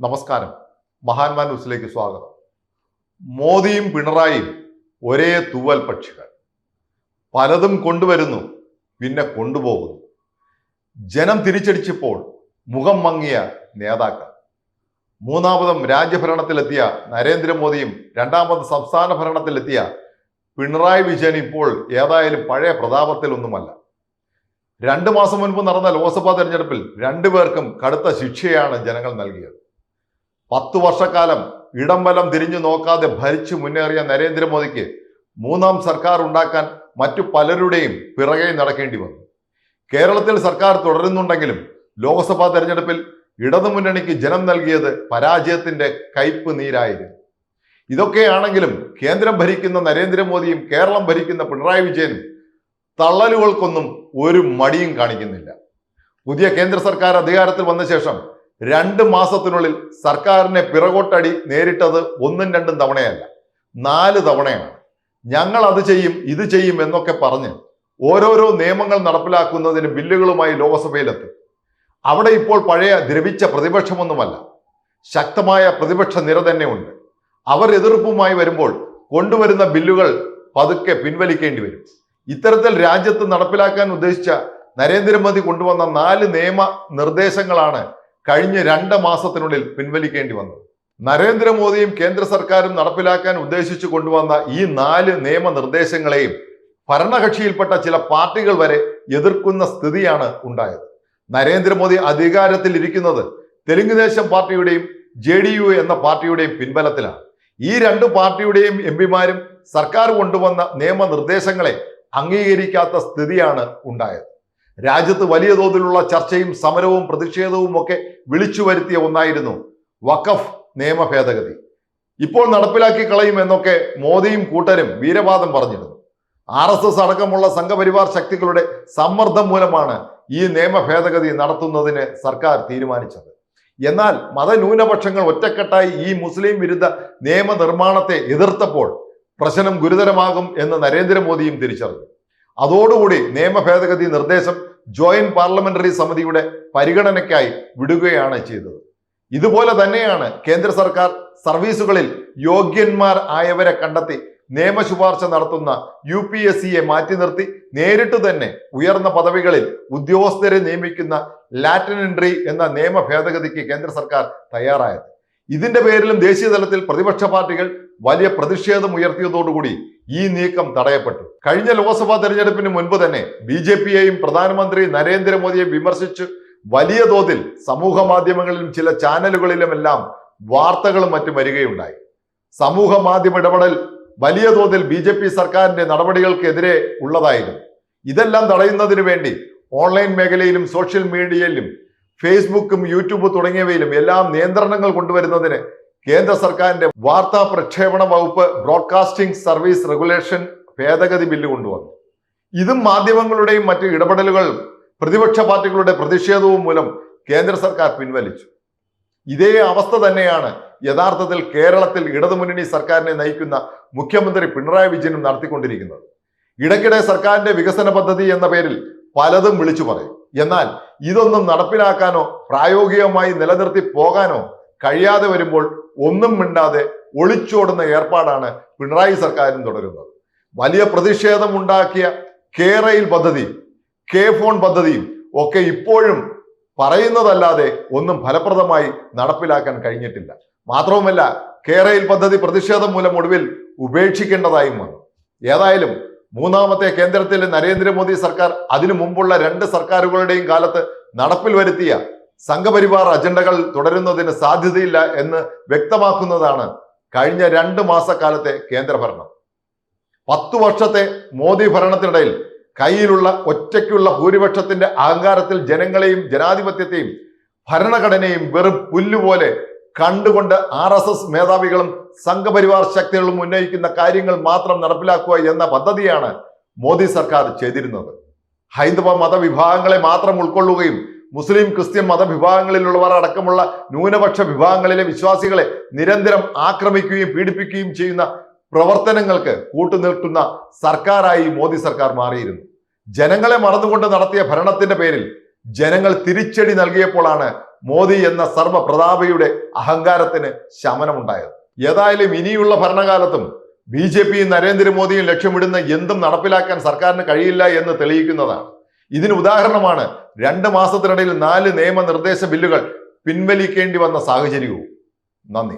നമസ്കാരം. മഹാന്മാൻ ന്യൂസിലേക്ക് സ്വാഗതം. മോദിയും പിണറായിയും ഒരേ തൂവൽ പക്ഷികൾ. പലതും കൊണ്ടുവരുന്നു പിന്നെ കൊണ്ടുപോകുന്നു. ജനം തിരിച്ചടിച്ചപ്പോൾ മുഖം മങ്ങിയ നേതാക്കൾ. മൂന്നാമതും രാജ്യഭരണത്തിലെത്തിയ നരേന്ദ്രമോദിയും രണ്ടാമത് സംസ്ഥാന ഭരണത്തിലെത്തിയ പിണറായി വിജയൻ ഇപ്പോൾ ഏതായാലും പഴയ പ്രതാപത്തിലൊന്നുമല്ല. രണ്ടു മാസം മുൻപ് നടന്ന ലോക്സഭാ തെരഞ്ഞെടുപ്പിൽ രണ്ടുപേർക്കും കടുത്ത ശിക്ഷയാണ് ജനങ്ങൾ നൽകിയത്. പത്തു വർഷക്കാലം ഇടം വലം തിരിഞ്ഞു നോക്കാതെ ഭരിച്ചു മുന്നേറിയ നരേന്ദ്രമോദിക്ക് മൂന്നാം സർക്കാർ ഉണ്ടാക്കാൻ മറ്റു പലരുടെയും പിറകെ നടക്കേണ്ടി വന്നു. കേരളത്തിൽ സർക്കാർ തുടരുന്നുണ്ടെങ്കിലും ലോക്സഭാ തെരഞ്ഞെടുപ്പിൽ ഇടതുമുന്നണിക്ക് ജനം നൽകിയത് പരാജയത്തിന്റെ കയ്പ് നീരായിരുന്നു. ഇതൊക്കെയാണെങ്കിലും കേന്ദ്രം ഭരിക്കുന്ന നരേന്ദ്രമോദിയും കേരളം ഭരിക്കുന്ന പിണറായി വിജയനും തള്ളലുകൾക്കൊന്നും ഒരു മടിയും കാണിക്കുന്നില്ല. പുതിയ കേന്ദ്ര സർക്കാർ അധികാരത്തിൽ വന്ന ശേഷം രണ്ട് മാസത്തിനുള്ളിൽ സർക്കാരിനെ പിറകോട്ടടി നേരിട്ടത് ഒന്നും രണ്ടും തവണയല്ല. നാല് തവണയാണ്. ഞങ്ങൾ അത് ചെയ്യും ഇത് ചെയ്യും എന്നൊക്കെ പറഞ്ഞ് ഓരോരോ നിയമങ്ങൾ നടപ്പിലാക്കുന്നതിന് ബില്ലുകളുമായി ലോക്സഭയിലെത്തും. അവിടെ ഇപ്പോൾ പഴയ ദ്രവിച്ച പ്രതിപക്ഷമൊന്നുമല്ല. ശക്തമായ പ്രതിപക്ഷ നിര തന്നെയുണ്ട്. അവർ എതിർപ്പുമായി വരുമ്പോൾ കൊണ്ടുവരുന്ന ബില്ലുകൾ പതുക്കെ പിൻവലിക്കേണ്ടി വരും. ഇത്തരത്തിൽ രാജ്യത്ത് നടപ്പിലാക്കാൻ ഉദ്ദേശിച്ച നരേന്ദ്രമോദി കൊണ്ടുവന്ന നാല് നിയമ നിർദ്ദേശങ്ങളാണ് കഴിഞ്ഞ രണ്ട് മാസത്തിനുള്ളിൽ പിൻവലിക്കേണ്ടി വന്നു. നരേന്ദ്രമോദിയും കേന്ദ്ര സർക്കാരും നടപ്പിലാക്കാൻ ഉദ്ദേശിച്ചു കൊണ്ടുവന്ന ഈ നാല് നിയമനിർദ്ദേശങ്ങളെയും ഭരണകക്ഷിയിൽപ്പെട്ട ചില പാർട്ടികൾ വരെ എതിർക്കുന്ന സ്ഥിതിയാണ് ഉണ്ടായത്. നരേന്ദ്രമോദി അധികാരത്തിൽ ഇരിക്കുന്നത് തെലുങ്ക് ദേശം പാർട്ടിയുടെയും ജെ ഡി യു എന്ന പാർട്ടിയുടെയും പിൻബലത്തിലാണ്. ഈ രണ്ട് പാർട്ടിയുടെയും എം പിമാരും സർക്കാർ കൊണ്ടുവന്ന നിയമനിർദ്ദേശങ്ങളെ അംഗീകരിക്കാത്ത സ്ഥിതിയാണ് ഉണ്ടായത്. രാജ്യത്ത് വലിയ തോതിലുള്ള ചർച്ചയും സമരവും പ്രതിഷേധവും ഒക്കെ വിളിച്ചു വരുത്തിയ ഒന്നായിരുന്നു വഖഫ് നിയമ ഭേദഗതി. ഇപ്പോൾ നടപ്പിലാക്കി കളയും എന്നൊക്കെ മോദിയും കൂട്ടരും വീരവാദം പറഞ്ഞിരുന്നു. ആർ എസ് എസ് അടക്കമുള്ള സംഘപരിവാർ ശക്തികളുടെ സമ്മർദ്ദം മൂലമാണ് ഈ നിയമ ഭേദഗതി നടത്തുന്നതിന് സർക്കാർ തീരുമാനിച്ചത്. എന്നാൽ മതന്യൂനപക്ഷങ്ങൾ ഒറ്റക്കെട്ടായി ഈ മുസ്ലിം വിരുദ്ധ നിയമനിർമ്മാണത്തെ എതിർത്തപ്പോൾ പ്രശ്നം ഗുരുതരമാകും എന്ന് നരേന്ദ്രമോദിയും തിരിച്ചറിഞ്ഞു. അതോടുകൂടി നിയമ ഭേദഗതി നിർദ്ദേശം ജോയിന്റ് പാർലമെന്ററി സമിതിയുടെ പരിഗണനയ്ക്കായി വിടുകയാണ് ചെയ്തത്. ഇതുപോലെ തന്നെയാണ് കേന്ദ്ര സർക്കാർ സർവീസുകളിൽ യോഗ്യന്മാർ ആയവരെ കണ്ടെത്തി നിയമ ശുപാർശ നടത്തുന്ന യു പി എസ് സിയെ മാറ്റി നിർത്തി നേരിട്ട് തന്നെ ഉയർന്ന പദവികളിൽ ഉദ്യോഗസ്ഥരെ നിയമിക്കുന്ന ലാറ്റിൻ എൻട്രി എന്ന നിയമ ഭേദഗതിക്ക് കേന്ദ്ര സർക്കാർ തയ്യാറായത്. ഇതിന്റെ പേരിലും ദേശീയ തലത്തിൽ പ്രതിപക്ഷ പാർട്ടികൾ വലിയ പ്രതിഷേധം ഉയർത്തിയതോടുകൂടി ഈ നീക്കം തടയപ്പെട്ടു. കഴിഞ്ഞ ലോക്സഭാ തെരഞ്ഞെടുപ്പിന് മുൻപ് തന്നെ ബി ജെ പിയെയും പ്രധാനമന്ത്രി നരേന്ദ്രമോദിയെ വിമർശിച്ച് വലിയ തോതിൽ സമൂഹ മാധ്യമങ്ങളിലും ചില ചാനലുകളിലുമെല്ലാം വാർത്തകളും മറ്റും വരികയുണ്ടായി. സമൂഹ മാധ്യമ ഇടപെടൽ വലിയ തോതിൽ ബി ജെ പി സർക്കാരിന്റെ നടപടികൾക്കെതിരെ ഉള്ളതായിരുന്നു. ഇതെല്ലാം തടയുന്നതിന് വേണ്ടി ഓൺലൈൻ മേഖലയിലും സോഷ്യൽ മീഡിയയിലും ഫേസ്ബുക്കും യൂട്യൂബ് തുടങ്ങിയവയിലും എല്ലാം നിയന്ത്രണങ്ങൾ കൊണ്ടുവരുന്നതിന് കേന്ദ്ര സർക്കാരിന്റെ വാർത്താ പ്രക്ഷേപണ വകുപ്പ് ബ്രോഡ്കാസ്റ്റിംഗ് സർവീസ് റെഗുലേഷൻ ഭേദഗതി ബില്ല് കൊണ്ടുവന്നു. ഇതും മാധ്യമങ്ങളുടെയും മറ്റു ഇടപെടലുകളും പ്രതിപക്ഷ പാർട്ടികളുടെ പ്രതിഷേധവും മൂലം കേന്ദ്ര സർക്കാർ പിൻവലിച്ചു. ഇതേ അവസ്ഥ തന്നെയാണ് യഥാർത്ഥത്തിൽ കേരളത്തിൽ ഇടതുമുന്നണി സർക്കാരിനെ നയിക്കുന്ന മുഖ്യമന്ത്രി പിണറായി വിജയനും നടത്തിക്കൊണ്ടിരിക്കുന്നത്. ഇടയ്ക്കിടെ സർക്കാരിന്റെ വികസന പദ്ധതി എന്ന പേരിൽ പലതും വിളിച്ചു പറയും. എന്നാൽ ഇതൊന്നും നടപ്പിലാക്കാനോ പ്രായോഗികമായി നിലനിർത്തി പോകാനോ കഴിയാതെ വരുമ്പോൾ ഒന്നും മിണ്ടാതെ ഒളിച്ചോടുന്ന ഏർപ്പാടാണ് പിണറായി സർക്കാരും തുടരുന്നത്. വലിയ പ്രതിഷേധം ഉണ്ടാക്കിയ കേരയിൽ പദ്ധതി കെ ഫോൺ പദ്ധതിയും ഒക്കെ ഇപ്പോഴും പറയുന്നതല്ലാതെ ഒന്നും ഫലപ്രദമായി നടപ്പിലാക്കാൻ കഴിഞ്ഞിട്ടില്ല. മാത്രവുമല്ല കേരയിൽ പദ്ധതി പ്രതിഷേധം മൂലം ഒടുവിൽ ഉപേക്ഷിക്കേണ്ടതായും വന്നു. ഏതായാലും മൂന്നാമത്തെ കേന്ദ്രത്തിലെ നരേന്ദ്രമോദി സർക്കാർ അതിനു മുമ്പുള്ള രണ്ട് സർക്കാരുകളുടെയും കാലത്ത് നടപ്പിൽ വരുത്തിയ സംഘപരിവാർ അജണ്ടകൾ തുടരുന്നതിന് സാധ്യതയില്ല എന്ന് വ്യക്തമാക്കുന്നതാണ് കഴിഞ്ഞ രണ്ട് മാസക്കാലത്തെ കേന്ദ്രഭരണം. പത്തു വർഷത്തെ മോദി ഭരണത്തിനിടയിൽ കയ്യിലുള്ള ഒറ്റയ്ക്കുള്ള ഭൂരിപക്ഷത്തിന്റെ അഹങ്കാരത്തിൽ ജനങ്ങളെയും ജനാധിപത്യത്തെയും ഭരണഘടനയും വെറും പുല്ലുപോലെ കണ്ടുകൊണ്ട് ആർ എസ് എസ് മേധാവികളും സംഘപരിവാർ ശക്തികളും ഉന്നയിക്കുന്ന കാര്യങ്ങൾ മാത്രം നടപ്പിലാക്കുക എന്ന പദ്ധതിയാണ് മോദി സർക്കാർ ചെയ്തിരുന്നത്. ഹൈന്ദവ മതവിഭാഗങ്ങളെ മാത്രം ഉൾക്കൊള്ളുകയും മുസ്ലിം ക്രിസ്ത്യൻ മതവിഭാഗങ്ങളിലുള്ളവർ അടക്കമുള്ള ന്യൂനപക്ഷ വിഭാഗങ്ങളിലെ വിശ്വാസികളെ നിരന്തരം ആക്രമിക്കുകയും പീഡിപ്പിക്കുകയും ചെയ്യുന്ന പ്രവർത്തനങ്ങൾക്ക് കൂട്ടുനിൽക്കുന്ന സർക്കാരായി മോദി സർക്കാർ മാറിയിരുന്നു. ജനങ്ങളെ മറന്നുകൊണ്ട് നടത്തിയ ഭരണത്തിന്റെ പേരിൽ ജനങ്ങൾ തിരിച്ചടി നൽകിയപ്പോഴാണ് മോദി എന്ന സർവപ്രതാപയുടെ അഹങ്കാരത്തിന് ശമനമുണ്ടായത്. ഏതായാലും ഇനിയുള്ള ഭരണകാലത്തും ബി ജെ പിയും നരേന്ദ്രമോദിയും ലക്ഷ്യമിടുന്ന എന്തും നടപ്പിലാക്കാൻ സർക്കാരിന് കഴിയില്ല എന്ന് തെളിയിക്കുന്നതാണ്. ഇതിന് ഉദാഹരണമാണ് രണ്ട് മാസത്തിനിടയിൽ നാല് നിയമനിർദ്ദേശ ബില്ലുകൾ പിൻവലിക്കേണ്ടി വന്ന സാഹചര്യവും. നന്ദി.